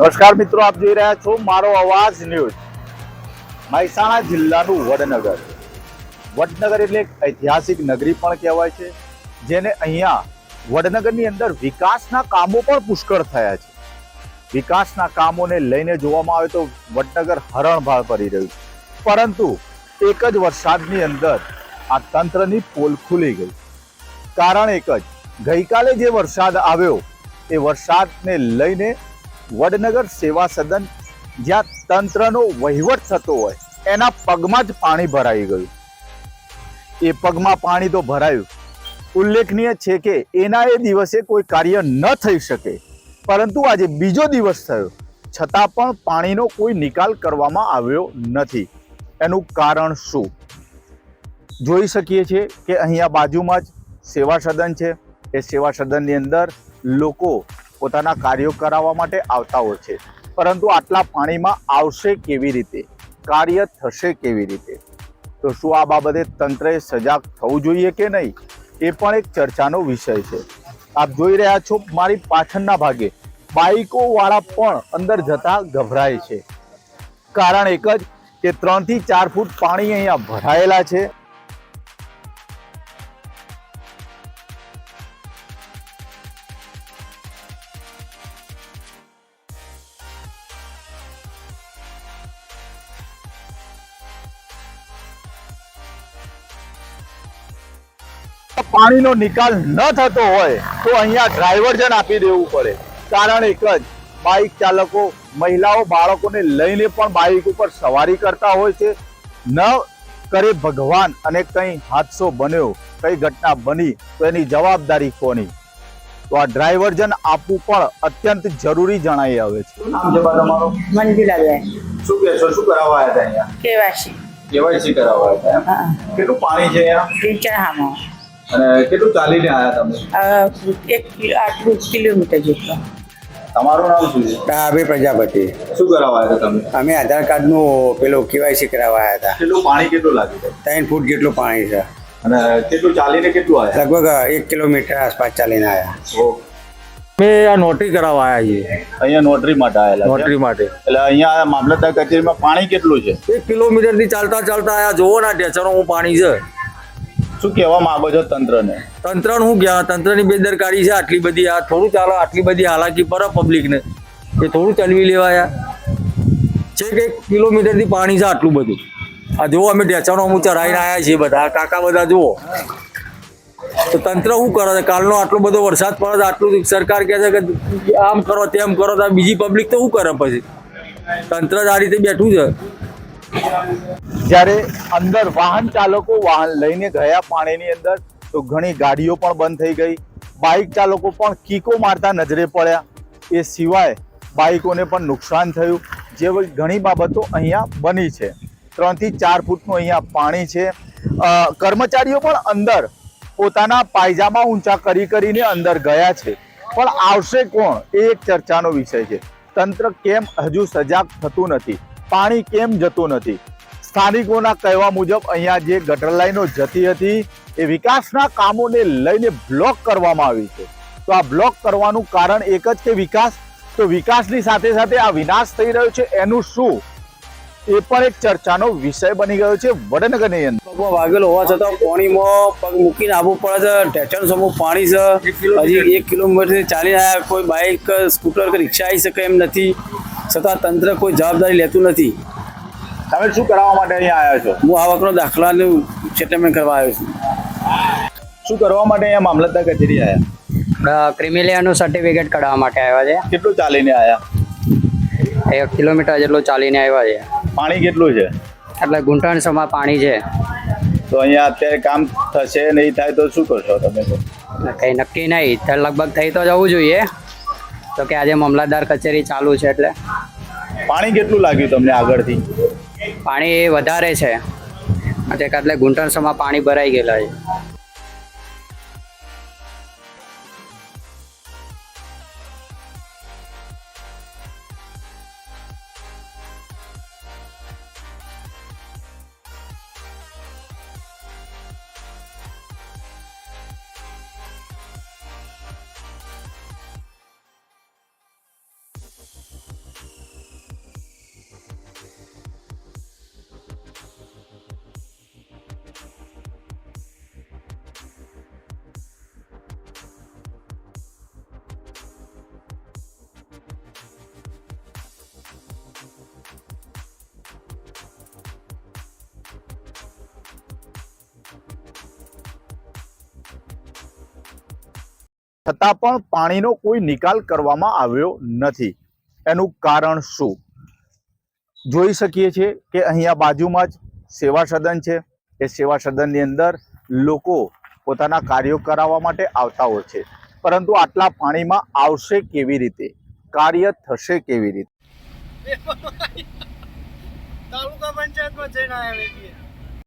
નમસ્કાર મિત્રો, આપ જોઈ રહ્યા છો મારો અવાજ ન્યૂઝ. મહેસાણા જિલ્લાનું વડનગર. વડનગર એટલે એક ઐતિહાસિક નગરી પણ કહેવાય છે, જેને અહીંયા વડનગરની અંદર વિકાસના કામો પણ પુષ્કળ થયા છે. વિકાસના કામોને લઈને જોવામાં આવે તો વડનગર હરણભાળ પડી રહ્યું છે. પરંતુ એક જ વરસાદની અંદર આ તંત્રની પોલ ખુલી ગઈ. કારણ એક જ, ગઈકાલે જે વરસાદ આવ્યો, એ વરસાદને લઈને વડનગર સેવા સદન, જ્યાં તંત્રનો વહીવટ થતો હોય, એના પગમાં જ પાણી ભરાઈ ગયું. એ પગમાં પાણી તો ભરાયું. ઉલ્લેખનીય છે કે એના એ દિવસે કોઈ કાર્ય ન થઈ શકે, પરંતુ આજે બીજો દિવસ થયો. છતાં પણ પાણીનો કોઈ નિકાલ કરવામાં આવ્યો નથી. એનું કારણ શું? જોઈ શકીએ છીએ કે અહીંયા બાજુમાં જ સેવા સદન છે. એ સેવા સદનની અંદર લોકો પોતાના કાર્યો કરાવવા માટે આવતા હોય છે. પરંતુ આટલા પાણીમાં આવશે કેવી રીતે? કાર્ય થશે કેવી રીતે? તો શું આ બાબતે તંત્રએ સજાગ થવું જોઈએ કે નહીં? એ પણ એક ચર્ચાનો વિષય છે. આપ જોઈ રહ્યા છો મારી પાછળના ભાગે. બાઈકો વાળા પણ અંદર જતા ગભરાય છે. કારણ એક જ કે ત્રણથી ચાર ફૂટ પાણી અહીંયા ભરાયેલા છે. પાણીનો નિકાલ ન થતો હોય તો અહીંયા ડ્રાઇવર્જન આપી દેવું પડે. કારણ એક જ બાઇક ચાલકો મહિલાઓ બાળકોને લઈને પણ બાઇક ઉપર સવારી કરતા હોય છે. ન કરે ભગવાન અને કંઈ હાદસો બન્યો કઈ ઘટના બની તો એની જવાબદારી કોની? તો આ ડ્રાઈવર્જન આપવું પણ અત્યંત જરૂરી જણાઈ આવે છે. નામ છે તમારો મંજુલાબેન. શું કહેશો શું કરાવવા આવ્યા હતા અહીંયા? કેવાસી કેવાયસી કરાવવા આવ્યા હતા કેટલું પાણી છે અહીંયા? ટીચર હામો. અને કેટલું ચાલીને આવ્યા તમે? એક આટલું કિલોમીટર જેટલો. તમારું નામ શું છે? ડાભી પ્રજાપતિ. શું કરાવવા આવ્યા તમે? અમે આધાર કાર્ડનું પેલું કેવાયસી કરાવવા આવ્યા હતા. કેટલું પાણી કેટલું લાગ્યું ત્રણ ફૂટ જેટલું પાણી છે. અને કેટલું ચાલીને કેટલું આવ્યા લગભગ એક કિલોમીટર આસપાસ ચાલીને આવ્યા અમે આ નોટરી કરાવવા આવ્યા છીએ. અહીંયા નોટરી માટે આવેલા નોટરી માટે. એટલે અહીંયા મામલતદાર કચેરીમાં પાણી કેટલું છે? એક કિલોમીટરથી ચાલતા ચાલતા આયા. જોવો ના ઢેચરો હું પાણી છે. શું કહેવા માંગો છો તંત્રને? તંત્ર હું ગયા તંત્રની બેદરકારી છે આટલી બધી, આ થોડું ચાલો આટલી બધી હાલાકી પર પબ્લિકને એ થોડું ચલવી લેવાયા છે કે એક કિલોમીટરથી પાણી છે આટલું બધું. આ જુઓ અમે ઢેચાણો હું ચરાઈને આવ્યા છીએ બધા. કાકા બધા જુઓ. તો તંત્ર શું કરે છે? કાલનો આટલો બધો વરસાદ પડે આટલું સરકાર કહે છે કે આમ કરો તેમ કરો તો બીજી પબ્લિક તો શું કરે પછી? તંત્ર જ આ રીતે બેઠું છે. જ્યારે અંદર વાહન ચાલકો વાહન લઈને ગયા પાણીની અંદર, તો ઘણી ગાડીઓ પણ બંધ થઈ ગઈ. બાઇક ચાલકો પણ કીકો મારતા નજરે પડ્યા. એ સિવાય બાઇકોને પણ નુકસાન થયું. જેવી ઘણી બાબતો અહીંયા બની છે. ત્રણથી ચાર ફૂટનું અહીંયા પાણી છે. કર્મચારીઓ પણ અંદર પોતાના પાયજામા ઊંચા કરી કરીને અંદર ગયા છે. પણ આવશે કોણ? એ એક ચર્ચાનો વિષય છે. તંત્ર કેમ હજુ સજાગ થતું નથી? પાણી કેમ જતું નથી? સ્થાનિકોના કહેવા મુજબ અહીંયા જે ગટર લાઈનો જતી હતી, એ વિકાસના કામોને લઈને બ્લોક કરવામાં આવી છે. તો આ બ્લોક કરવાનું કારણ એક જ કે વિકાસ? તો વિકાસની સાથે સાથે આ વિનાશ થઈ રહ્યો છે, એનું શું? એ પણ એક ચર્ચાનો વિષય બની ગયો છે વડનગરની અંદર. પગમાં વાગેલો હોવા છતાં પાણીમાં પગ મૂકીને આવવું પડે છે ઢેચણ સમૂહ પાણી છે. હજી એક કિલોમીટર ચાલી રહ્યા, કોઈ બાઇક સ્કૂટર કે રિક્ષા આવી શકે એમ નથી. છતાં તંત્ર કોઈ જવાબદારી લેતું નથી. તમે શું કરાવવા માટે અહીંયા આવ્યા છો? હું આવકનો દાખલાનું સેટલમેન્ટ કરવા આવ્યો છું. શું કરવા માટે અહીંયા મામલતદાર કચેરી આવ્યા? ક્રિમિલિયાનું સર્ટિફિકેટ કઢાવવા માટે આવ્યા છે. કેટલું ચાલીને આવ્યા? એક કિલોમીટર જેટલું ચાલીને આવ્યા છે. પાણી કેટલું છે? એટલે ઘૂંટણસમાં પાણી છે. તો અહીંયા અત્યારે કામ થશે નહીં થાય તો શું કરશો તમે? કંઈ નક્કી નહીં. લગભગ થઈ તો જવું જોઈએ. તો કે આજે મામલતદાર કચેરી ચાલુ છે એટલે પાણી કેટલું લાગ્યું તમને આગળથી? પાણી વધારે છે. એટલે ઘૂંટણસમાં પાણી ભરાઈ ગયેલા છે. છતાં પણ પાણીનો કોઈ નિકાલ કરવામાં આવ્યો નથી. એનું કારણ શું? જોઈ શકીએ છીએ કે અહીંયા બાજુમાં જ સેવા સદન છે. એ સેવા સદનની અંદર લોકો પોતાના કાર્યો કરાવવા માટે આવતા હોય છે. પરંતુ આટલા પાણીમાં આવશે કેવી રીતે? કાર્ય થશે કેવી રીતે? તાલુકા પંચાયતમાં જઈને આવ્યા